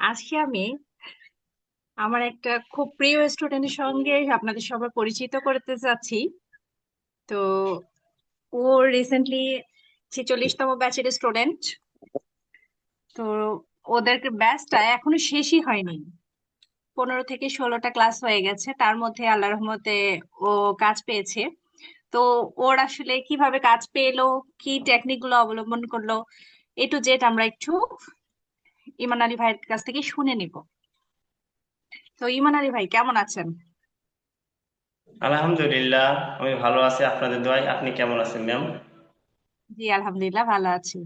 আজকে আমি আমার একটা খুব প্রিয় স্টুডেন্টের সঙ্গে আপনাদের সবার পরিচিত করতে চাচ্ছি। তো ও রিসেন্টলি ছেচল্লিশতম ব্যাচের স্টুডেন্ট তো ওদের ব্যাচটা এখনও শেষই হয়নি। পনেরো থেকে ষোলোটা ক্লাস হয়ে গেছে। তার মধ্যে আল্লাহ রহমতে ও কাজ পেয়েছে। তো ওর আসলে কীভাবে কাজ পেল, কি টেকনিকগুলো অবলম্বন করল, এ টু জেড আমরা একটু ইমান আলী ভাইয়ের কাছ থেকে শুনে নিব। তো ইমান আলী ভাই কেমন আছেন? আলহামদুলিল্লাহ আমি ভালো আছি আপনাদের দোয়ায়। আপনি কেমন আছেন ম্যাম? জি আলহামদুলিল্লাহ ভালো আছি।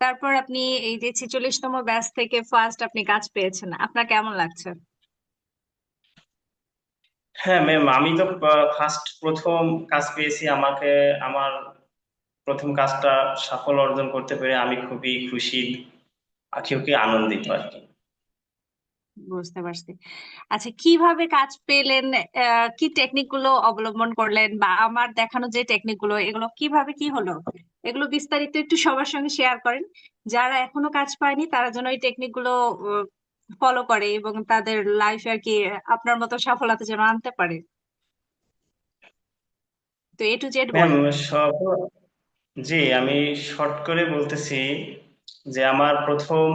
তারপর আপনি এই যে ছেচল্লিশতম ব্যাচ থেকে ফার্স্ট আপনি কাজ পেয়েছেন আপনার কেমন লাগছে? হ্যাঁ ম্যাম আমি তো ফার্স্ট প্রথম কাজ পেয়েছি আমাকে আমার প্রথম কাজটা সাফল্য অর্জন করতে পেরে আমি খুবই খুশি আঁকি উকি আনন্দিত আর কি। বুঝতে পারছি। আচ্ছা কীভাবে কাজ পেলেন? কি টেকনিকগুলো অবলম্বন করলেন? বা আমার দেখানো যে টেকনিকগুলো এগুলো কীভাবে কি হলো? এগুলো বিস্তারিত একটু সবার সঙ্গে শেয়ার করেন। যারা এখনও কাজ পায়নি তারা যেন এই টেকনিকগুলো ফলো করে এবং তাদের লাইফে আর কি আপনার মতো সফলতা যেন আনতে পারে। তো এ টু জেড বলেন। জি, আমি শর্ট করে বলতেছি যে আমার প্রথম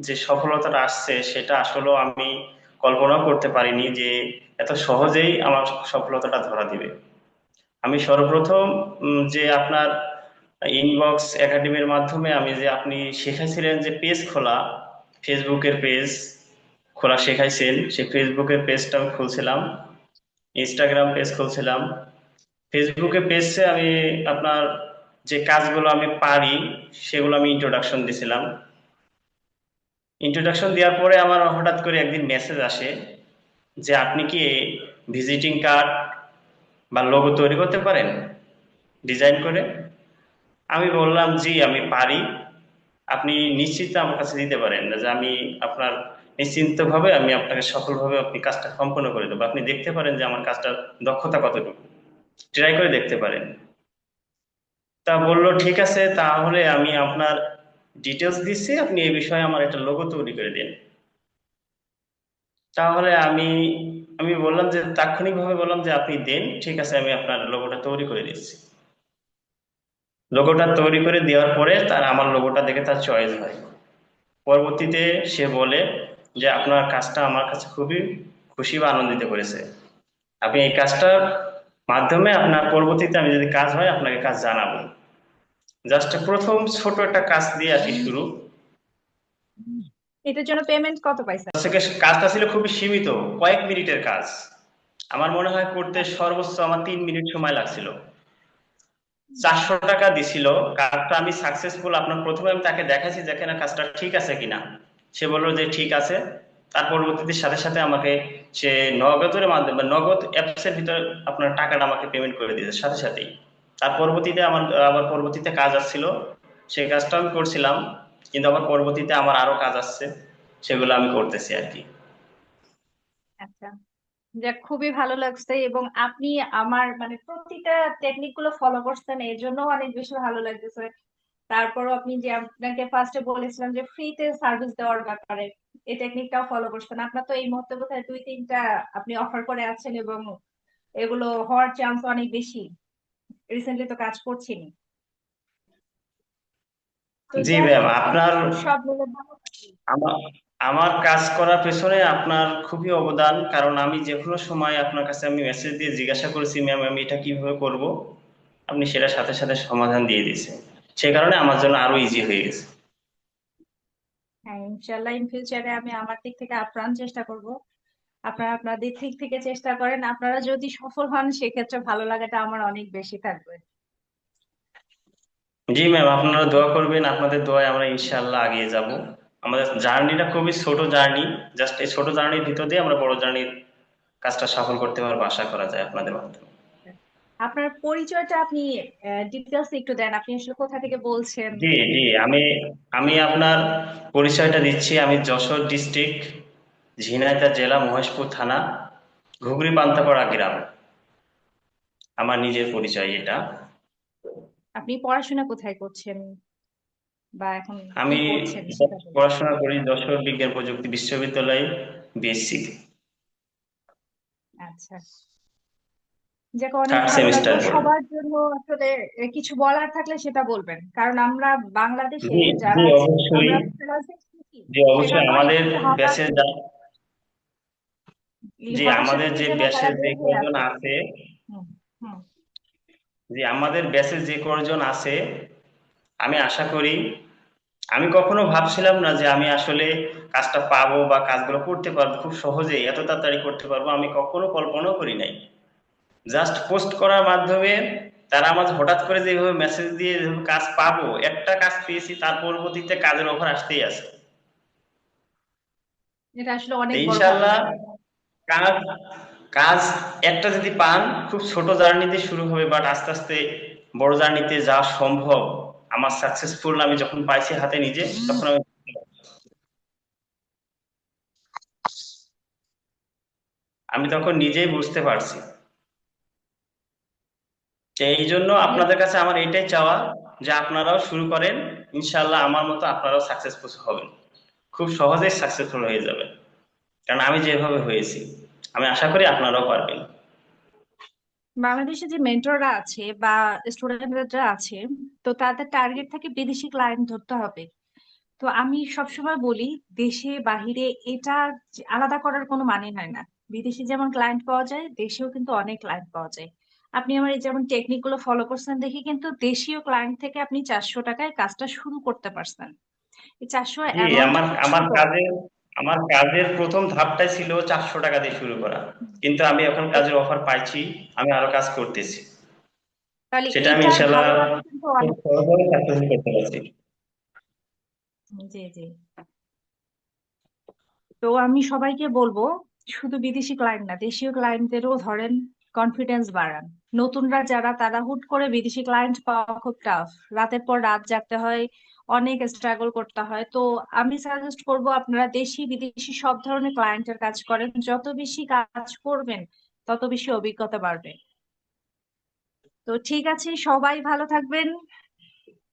যে সফলতাটা আসছে সেটা আসলে আমি কল্পনাও করতে পারিনি যে এত সহজেই আমার সফলতাটা ধরা দিবে। আমি সর্বপ্রথম যে আপনার ইনবক্স একাডেমির মাধ্যমে আমি যে আপনি শেখাইছিলেন যে পেজ খোলা ফেসবুকের পেজ খোলা শেখাইছেন, সেই ফেসবুকের পেজটা আমি খুলছিলাম ইনস্টাগ্রাম পেজ খুলছিলাম। ফেসবুকে পেজে আমি আপনার যে কাজগুলো আমি পারি, সেগুলো আমি ইন্ট্রোডাকশন দিছিলাম। ইন্ট্রোডাকশন দেওয়ার পরে আমার হঠাৎ করে একদিন মেসেজ আসে যে, আপনি কি ভিজিটিং কার্ড বা লোগো তৈরি করতে পারেন? ডিজাইন করে? আমি বললাম, জি, আমি পারি। আপনি নিশ্চিত আমার কাছে দিতে পারেন যে, আমি আপনার নিশ্চিন্তভাবে আমি আপনাকে সফলভাবে আপনি কাজটা সম্পন্ন করে দেবো। আপনি দেখতে পারেন যে, আমার কাজটার দক্ষতা কতটুকু। ট্রাই করে দেখতে পারেন। তা বলল, ঠিক আছে, তাহলে আমি আপনার ডিটেলস দিচ্ছি, আপনি এই বিষয়ে আমার একটা লোগো তৈরি করে দিন। তাহলে আমি আমি বললাম যে, তাৎক্ষণিকভাবে বললাম যে, আপনি দেন, ঠিক আছে, আমি আপনার লোগোটা তৈরি করে দিচ্ছি। লোগোটা তৈরি করে দেওয়ার পরে তার, আমার লোগোটা দেখে তার চয়েস হয়। পরবর্তীতে সে বলে যে, আপনার কাজটা আমার কাছে খুবই খুশি বা আনন্দিত করেছে। আপনি এই কাজটার মাধ্যমে আপনার পরবর্তীতে আমি যদি কাজ হয়, আপনাকে কাজ জানাব। জাস্ট প্রথম ছোট একটা কাজ দিয়ে কি শুরু। এটার জন্য পেমেন্ট কত পাইছেন কাজটা ছিল খুবই সীমিত কয়েক মিনিটের কাজ। আমার মনে হয় করতে সর্বোচ্চ আমার তিন মিনিট সময় লাগছিল। চারশো টাকা দিছিল কাজটা আমি সাকসেসফুল আপনার প্রথমে আমি তাকে দেখাচ্ছি যে এখানে কাজটা ঠিক আছে কিনা। সে বলল যে ঠিক আছে। তার পরবর্তীতে সাথে সাথে আমাকে সে নগদের মাধ্যমে নগদ অ্যাপস এর ভিতরে আপনার টাকাটা আমাকে পেমেন্ট করে দিয়েছে সাথে সাথেই। তার পরবর্তীতে আমার আবার পরবর্তীতে কাজ আসছিল। সেই কাজটা আমি করছিলাম, কিন্তু আবার পরবর্তীতে আমার আরও কাজ আসছে, সেগুলো আমি করতেছি আর কি। আচ্ছা যাক, খুবই ভালো লাগছে এবং আপনি আমার মানে প্রতিটা টেকনিকগুলো ফলো করছেন, এর জন্য অনেক বেশি ভালো লাগতেছে। তারপরও আপনি যে আপনাকে ফার্স্টে বলেছিলাম যে ফ্রিতে সার্ভিস দেওয়ার ব্যাপারে, এই টেকনিকটাও ফলো করছেন। আপনার তো এই মুহূর্তে বোধহয় দুই তিনটা আপনি অফার করে আছেন এবং এগুলো হওয়ার চান্স অনেক বেশি। রিসেন্টলি তো কাজ করছেন। জি ম্যাম আপনার। আমার আমার কাজ করার পেছনে আপনার খুবই অবদান কারণ আমি যে কোনো সময় আপনার কাছে আমি মেসেজ দিয়ে জিজ্ঞাসা করেছি ম্যাম আমি এটা কীভাবে করব? আপনি সেটা সাথে সাথে সমাধান দিয়ে দিয়েছেন। সে কারণে আমার জন্য আরও ইজি হয়ে গেছে। হ্যাঁ ইনশাল্লাহ ইন ফিউচারে আমি আমার দিক থেকে আপ্রাণ চেষ্টা করব। আপনারা আপনাদের দিক থেকে চেষ্টা করেন। আপনারা যদি সফল হন সেক্ষেত্রে ভালো লাগাটা আমার অনেক বেশি থাকবে। জি ম্যাম আপনারা দোয়া করবেন আপনাদের দোয়ায় আমরা ইনশাআল্লাহ এগিয়ে যাব। আমাদের জার্নিটা খুবই ছোট জার্নি জাস্ট এই ছোট জার্নির ভিতর দিয়ে আমরা বড় জার্নির কাজটা সফল করতে পারব আশা করা যায় আপনাদের মাধ্যমে। আপনার পরিচয়টা আপনি ডিটেলস একটু দেন। আপনি আসলে কোথা থেকে বলছেন? জি জি আমি আমি আপনার পরিচয়টা দিচ্ছি। আমি যশোর ডিস্ট্রিক্ট ঝিনাইদহ জেলা মহেশপুর থানা ঘুগরি পান্তাপাড়া গ্রাম। আমার নিজের পরিচয় এটা। আপনি পড়াশোনা কোথায় করছেন? বা এখন আমি পড়াশোনা করি যশোর বিজ্ঞান প্রযুক্তি বিশ্ববিদ্যালয়ে বিএসসি আচ্ছা। যাকে অনেক সেমিস্টার সবার জন্য আসলে কিছু বলার থাকলে সেটা বলবেন। কারণ আমরা বাংলাদেশে যারা অবশ্যই। জি আমাদের একটু হতাশ ব্যাচে যা এই জি আমাদের যে যেন যে কজন আছে জি আমাদের ব্যাচে যে কজন আছে আমি আশা করি আমি কখনো ভাবছিলাম না যে আমি আসলে কাজটা পাবো বা কাজগুলো করতে পারব খুব সহজেই এত তাড়াতাড়ি করতে পারব আমি কখনো কল্পনাও করি নাই। জাস্ট পোস্ট করার মাধ্যমে তারা আমার হঠাৎ করে যেভাবে মেসেজ দিয়ে কাজ পাবো একটা কাজ পেয়েছি তার পরবর্তীতে কাজের অফার আসতেই আছে। এটা আসলে অনেক ভাগ্য কাজ কাজ একটা যদি পান, খুব ছোট জার্নিতে শুরু হবে বাট আস্তে আস্তে বড় জার্নিতে যাওয়া সম্ভব। আমার সাকসেসফুল আমি যখন পাইছি হাতে নিজে, তখন আমি আমি তখন নিজেই বুঝতে পারছি। এই জন্য আপনাদের কাছে আমার এটাই চাওয়া যে আপনারাও শুরু করেন ইনশাল্লাহ আমার মতো আপনারাও সাকসেসফুল হবেন। খুব সহজেই সাকসেসফুল হয়ে যাবেন। কারণ আমি যেভাবে হয়েছি আমি আশা করি আপনারাও পারবেন। বাংলাদেশে যে মেন্টররা আছে বা স্টুডেন্টরা আছে তো তাদের টার্গেট থাকে বিদেশি ক্লায়েন্ট ধরতে হবে। তো আমি সবসময় বলি দেশে বাহিরে এটা আলাদা করার কোনো মানে হয় না। বিদেশে যেমন ক্লায়েন্ট পাওয়া যায় দেশেও কিন্তু অনেক ক্লায়েন্ট পাওয়া যায়। আপনি আমার এই যেমন টেকনিকগুলো ফলো করছেন দেখে কিন্তু দেশীয় ক্লায়েন্ট থেকে আপনি চারশো টাকায় কাজটা শুরু করতে পারছেন। এই চারশো আমার আমার আমার কাজের প্রথম ধাপটাই ছিল চারশো টাকা দিয়ে শুরু করা। কিন্তু আমি এখন কাজের অফার পাইছি আমি আরও কাজ করতেছি। সেটা আমি ইনশাল্লাহ করতে পারছি। জি জি। তো আমি সবাইকে বলব শুধু বিদেশি ক্লায়েন্ট না দেশীয় ক্লায়েন্টদেরও ধরেন কনফিডেন্স বাড়ান। নতুনরা যারা তারা হুট করে বিদেশি ক্লায়েন্ট পাওয়া খুব টাফ রাতের পর রাত জাগতে হয় অনেক স্ট্রাগল করতে হয়। তো আমি সাজেস্ট করব আপনারা দেশি বিদেশি সব ধরনের ক্লায়েন্টের কাজ করেন। যত বেশি কাজ করবেন তত বেশি অভিজ্ঞতা বাড়বে। তো ঠিক আছে সবাই ভালো থাকবেন।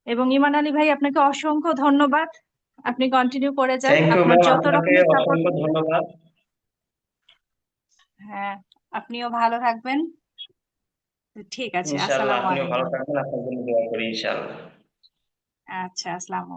এবং ইমান আলী ভাই আপনাকে অসংখ্য ধন্যবাদ। আপনি কন্টিনিউ করে যান। আপনার যত রকমের সাপোর্ট অসংখ্য ধন্যবাদ। হ্যাঁ আপনিও ভালো থাকবেন। ঠিক আছে আসসালামু আপনিও ভালো আলাইকুম থাকবেন। আপনার জন্য দোয়া করি ইনশাআল্লাহ আচ্ছা আসসালামু